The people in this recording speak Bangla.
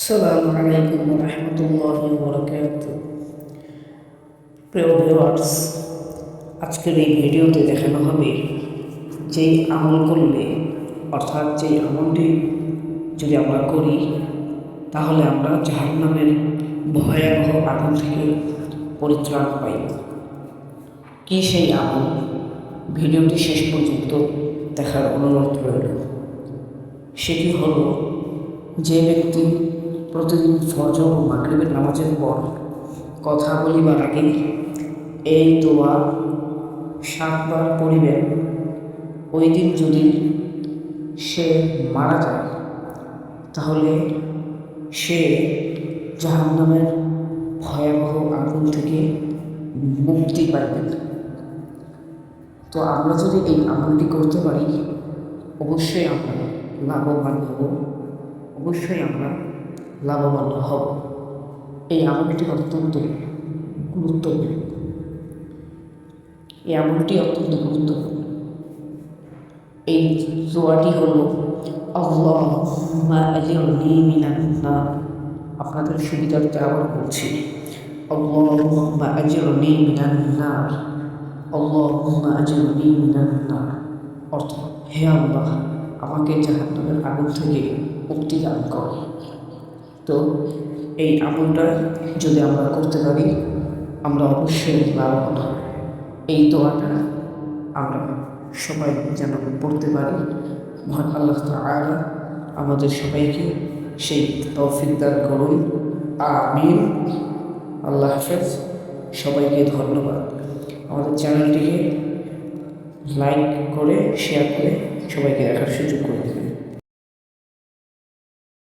আসসালামু আলাইকুম রহমতুল্লাহ বরকাত প্রিয় আজকের এই ভিডিওতে দেখানো হবে যেই আমল করলে, অর্থাৎ যেই আমলটি যদি আমরা করি, তাহলে আমরা জাহান্নামের ভয়াবহ আগুন থেকে পরিত্রাণ পাই। কি সেই আমল? ভিডিওটি শেষ পর্যন্ত দেখার অনুরোধ রইল। সেটি হলো যে ব্যক্তি প্রতিদিন ফজর ও মাগরিবের নামাজের পর কথা বলিবার আগে এই দোয়া সাতবার পড়িবেন ওই দিন যদি সে মারা যায়, তাহলে সে জাহান্নামের ভয়াবহ আগুন থেকে মুক্তি পাইবেন তো আমরা যদি এই আমলটি করতে পারি, অবশ্যই আমরা লাভবান হব। অবশ্যই আমরা লাভবান হব এই আমলটি অত্যন্ত গুরুত্বপূর্ণ। এই আমলটি অত্যন্ত গুরুত্বপূর্ণ। এই দোয়াটি হলো আপনাদের সুবিধার্থে আবার বলছি অর্থ হে আল্লাহ, আমাকে জাহান্নামের আগুন থেকে মুক্তি দান কর। তো এই আমলটা যদি আমরা করতে পারি, আমরা অবশ্যই লাভবান হব। এই দোয়াটা আমরা সবাই যেন পড়তে পারি। মহান আল্লাহ তাআলা আমাদের সবাইকে সেই তৌফিক দান করুন। আমিন। আল্লাহ হাফেজ। সবাইকে ধন্যবাদ। আমাদের চ্যানেলটিকে লাইক করে, শেয়ার করে সবাইকে দেখার সুযোগ করে দিন